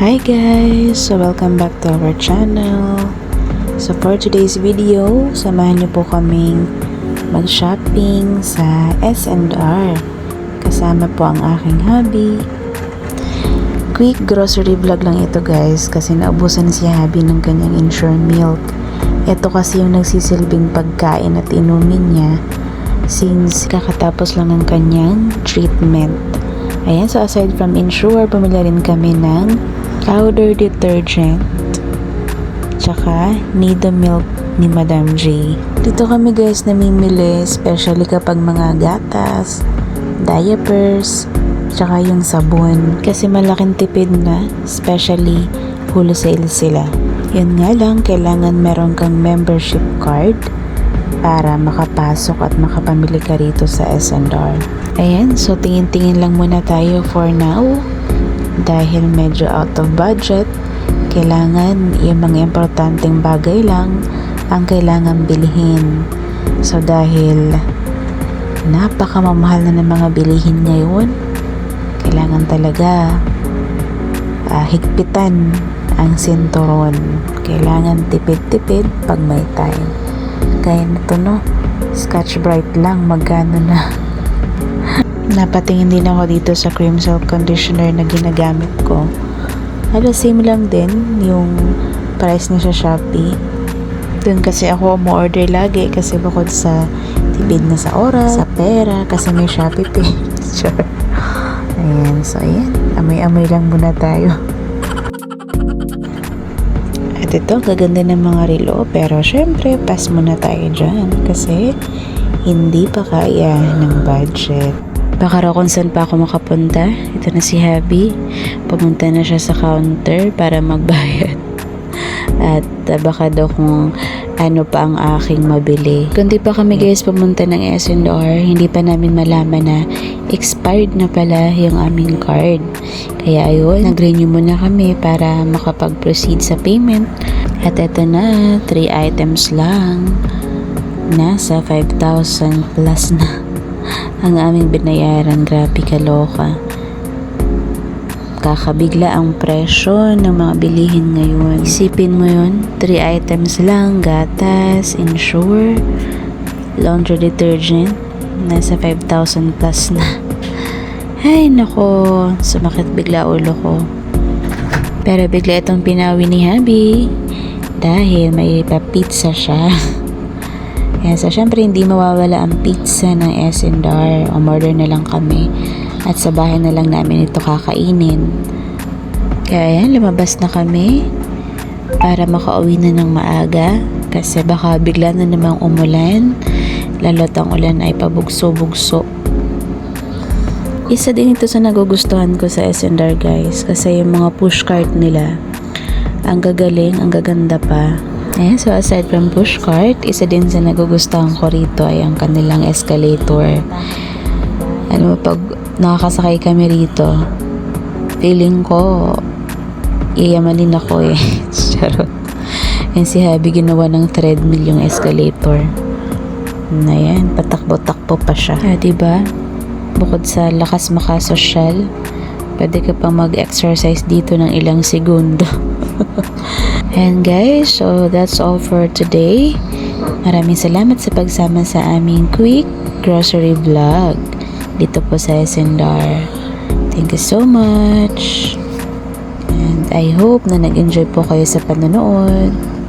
Hi guys! So welcome back to our channel. So for today's video, samahan niyo po kaming mag-shopping sa S&R. Kasama po ang aking hubby. Quick grocery vlog lang ito guys kasi naubusan si hubby ng kanyang insure milk. Ito kasi yung nagsisilbing pagkain at inumin niya since kakatapos lang ng kanyang treatment. Ayan, so aside from insure, pumili rin kami ng powder detergent tsaka Nido Milk ni Madam J. Dito kami guys namimili, especially kapag mga gatas, diapers, tsaka yung sabon. Kasi malaking tipid na, especially wholesale sila. Yun nga lang, kailangan meron kang membership card para makapasok at makapamili ka rito sa S&R. Ayan, so tingin-tingin lang muna tayo for now dahil medyo out of budget. Kailangan yung mga importanteng bagay lang ang kailangan bilhin. So dahil napakamamahal na ng mga bilihin ngayon, kailangan talaga ah, higpitan ang sinturon. Kailangan tipid-tipid pag may time. Kaya nito no, Scotch Bright lang, magkano na. Napatingin din ako dito sa cream silk conditioner na ginagamit ko. Hala, same lang din yung price niya sa Shopee. Doon kasi ako mo-order lagi kasi bukod sa tipid na sa oras, sa pera, kasi may Shopee Pay. Ayan, so ayan. Amoy-amoy lang muna tayo. At ito, gaganda ng mga relo. Pero syempre, pass muna tayo dyan. Kasi hindi pa kaya ng budget. Baka raw kung saan pa ako makapunta. Ito na si Habi. Pumunta na siya sa counter para magbayad. At uh, baka daw kung ano pa ang aking mabili. Kung di pa kami guys pumunta ng S&R, hindi pa namin malaman na expired na pala yung aming card. Kaya ayun, nag-renew muna kami para makapag-proceed sa payment. At eto na, 3 items lang. Nasa 5,000 plus na ang aming binayaran. Grabe kaloka. Kakabigla ang presyo ng mga bilihin ngayon. Isipin mo yun, 3 items lang, gatas, insure, laundry detergent, nasa 5,000 plus na. Ay, nako, sumakit bigla ulo ko. Pero bigla itong pinawi ni Habi dahil may pa-pizza siya. Yan, so syempre hindi mawawala ang pizza ng S&R. Umorder na lang kami at sa bahay na lang namin ito kakainin. Kaya yan, lumabas na kami para makauwi na ng maaga kasi baka bigla na namang umulan lalo't ang ulan ay pabugso-bugso. Isa din ito sa nagugustuhan ko sa S&R guys kasi yung mga push cart nila ang gagaling, ang gaganda pa. Ayan, so aside from push cart, isa din sa nagugustuhan ko rito ay ang kanilang escalator. Ano, pag nakakasakay kami rito, feeling ko, iyamanin ako eh. Charot. Yan si Habi ginawa ng treadmill yung escalator. Na yan, patakbo-takbo pa siya. Ah, diba? Bukod sa lakas makasosyal, pwede ka pa mag-exercise dito ng ilang segundo. And guys, so that's all for today. Maraming salamat sa pagsama sa aming quick grocery vlog dito po sa SNDR. Thank you so much. And I hope na nag-enjoy po kayo sa panonood.